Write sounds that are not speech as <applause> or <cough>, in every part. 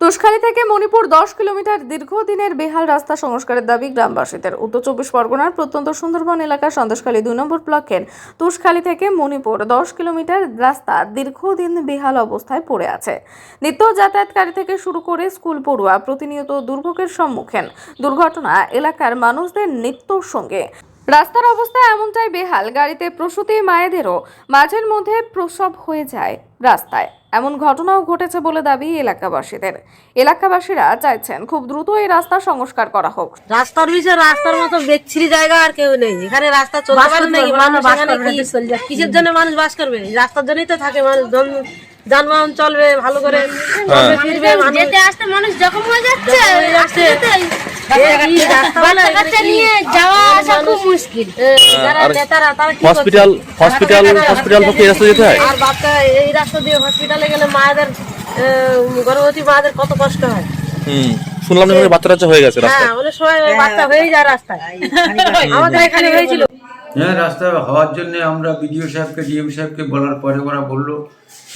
তুষখালী থেকে মণিপুর দশ কিলোমিটার দীর্ঘদিনের বেহাল রাস্তা সংস্কারের দাবি গ্রামবাসীদের। উত্তর চব্বিশ পরগনার প্রত্যন্ত সুন্দরবন এলাকার সন্দেশখালী দুই নম্বর ব্লকের তুষখালী থেকে মণিপুর দশ কিলোমিটার রাস্তা দীর্ঘদিন বেহাল অবস্থায় পড়ে আছে। নিত্য যাতায়াতকারী থেকে শুরু করে স্কুল পড়ুয়া প্রতিনিয়ত দুর্ভোগের সম্মুখীন। দুর্ঘটনা এলাকার মানুষদের নিত্যর সঙ্গে। রাস্তার অবস্থা এমনটাই বেহাল, গাড়িতে প্রসূতি মায়েদেরও মাঝের মধ্যে প্রসব হয়ে যায় রাস্তায়। এমন ঘটনাও ঘটেছে বলে দাবি এলাকাবাসীদের। এলাকাবাসীরা চাইছেন খুব দ্রুত এই রাস্তা সংস্কার করা হোক। রাস্তার রয়েছে রাস্তার মতো বিচ্ছিরি জায়গা আর কেউ নেই। এখানে রাস্তা চলতে পারে নাকি? মানুষ কিসের জন্য মানুষ বাস করবে? রাস্তার জন্যই তো থাকে মানুষ। যানবাহন চলবে ভালো করে ফিরবে যেতে আসতে মানুষ জখম হয়ে যাচ্ছে। হয়ে? হসপিটাল হসপিটাল হসপিটাল পক্ষে এই রাস্তা যেতে হয়? আর বাচ্চা এই রাস্তা দিয়ে হসপিটালে গেলে মায়েদের গর্ভবতী মায়েদের কত কষ্ট হয়? হুম শুনলাম নাকি বাচ্চা টাচ্চা হয়ে গেছে রাস্তায়। হ্যাঁ অনেক বাচ্চা হয়ে যায় রাস্তায়। <laughs> আমাদের এখানে হয়েছিল। হ্যাঁ রাস্তা হওয়ার জন্য আমরা বিডিও সাহেবকে ডিএম সাহেবকে বলার পরে ওরা বলল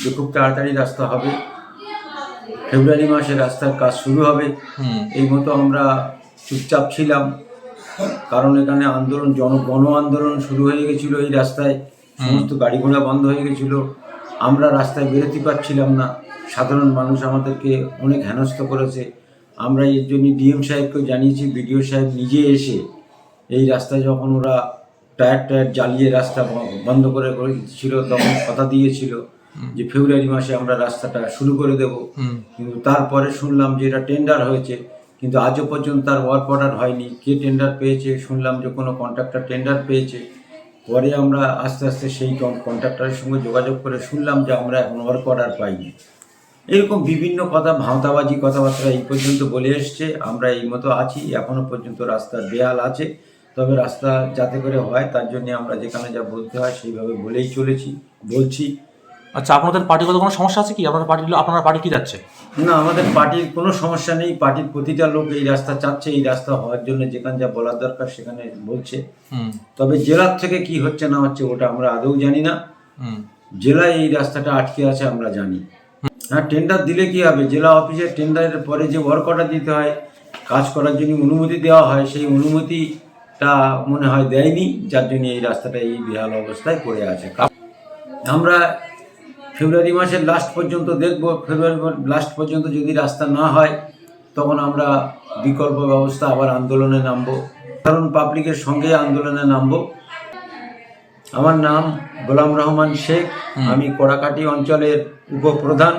যে খুব তাড়াতাড়ি রাস্তা হবে। ফেব্রুয়ারি মাসে রাস্তার কাজ শুরু হবে। এই মতো আমরা চুপচাপ ছিলাম। কারণ এখানে আন্দোলন জন গণ আন্দোলন শুরু হয়ে গেছিল এই রাস্তায়। সমস্ত গাড়ি ঘোড়া বন্ধ হয়ে গেছিল। আমরা রাস্তায় বেরোতে পারছিলাম না। সাধারণ মানুষ আমাদেরকে অনেক হেনস্থ করেছে। আমরা এর জন্য ডিএম সাহেবকে জানিয়েছি বিডিও সাহেব নিজে এসে এই রাস্তায় যখন ওরা টায়ার টায়ার জ্বালিয়ে রাস্তা বন্ধ করে ছিল তখন কথা দিয়েছিল যে ফেব্রুয়ারি মাসে আমরা রাস্তাটা শুরু করে দেব। কিন্তু তারপরে শুনলাম যে এটা টেন্ডার হয়েছে। কিন্তু আজও পর্যন্ত তার ওয়ার্ক অর্ডার হয়নি। কে টেন্ডার পেয়েছে? শুনলাম যে কোনো কন্ট্রাক্টর টেন্ডার পেয়েছে। পরে আমরা আস্তে আস্তে সেই কন্ট্রাক্টরের সঙ্গে যোগাযোগ করে শুনলাম যে আমরা এখন ওয়ার্ক অর্ডার পাইনি। এরকম বিভিন্ন কথা, ভাঁওতাবাজি কথাবার্তা এই পর্যন্ত বলে এসছে। আমরা এই মতো আছি এখনও পর্যন্ত রাস্তার বেহাল আছে। তবে রাস্তা যাতে করে হয়, তার জন্য আমরা যেখানে যা বলতে হয় সেইভাবে বলেই চলেছি, বলছি। আচ্ছা আপনাদের পার্টিগত কোনো সমস্যা আছে কি? আপনার পার্টি আপনার পার্টি কি যাচ্ছে? না আমাদের পার্টির কোনো সমস্যা নেই। পার্টির প্রতিটা লোক এই রাস্তা চাচ্ছে এই রাস্তা হওয়ার জন্য যেখানে যা বলার দরকার সেখানে বলছে। হুম। তবে জেলার থেকে কি হচ্ছে না হচ্ছে ওটা আমরা আদৌ জানি না। জেলায় এই রাস্তাটা আটকে আছে আমরা জানি। হ্যাঁ টেন্ডার দিলে কি হবে? জেলা অফিসে টেন্ডারের পরে যে ওয়ার্ক অর্ডার দিতে হয় কাজ করার জন্য অনুমতি দেওয়া হয় সেই অনুমতিটা মনে হয় দেয়নি যার জন্য এই রাস্তাটা এই বেহাল অবস্থায় পড়ে আছে। আমরা ফেব্রুয়ারি মাসের লাস্ট পর্যন্ত দেখব। ফেব্রুয়ারি লাস্ট পর্যন্ত যদি রাস্তা না হয় তখন আমরা বিকল্প ব্যবস্থা আবার আন্দোলনে নামব। কারণ পাবলিকের সঙ্গে আন্দোলনে নামব। আমার নাম গোলাম রহমান শেখ। আমি কড়াকাটি অঞ্চলের উপপ্রধান।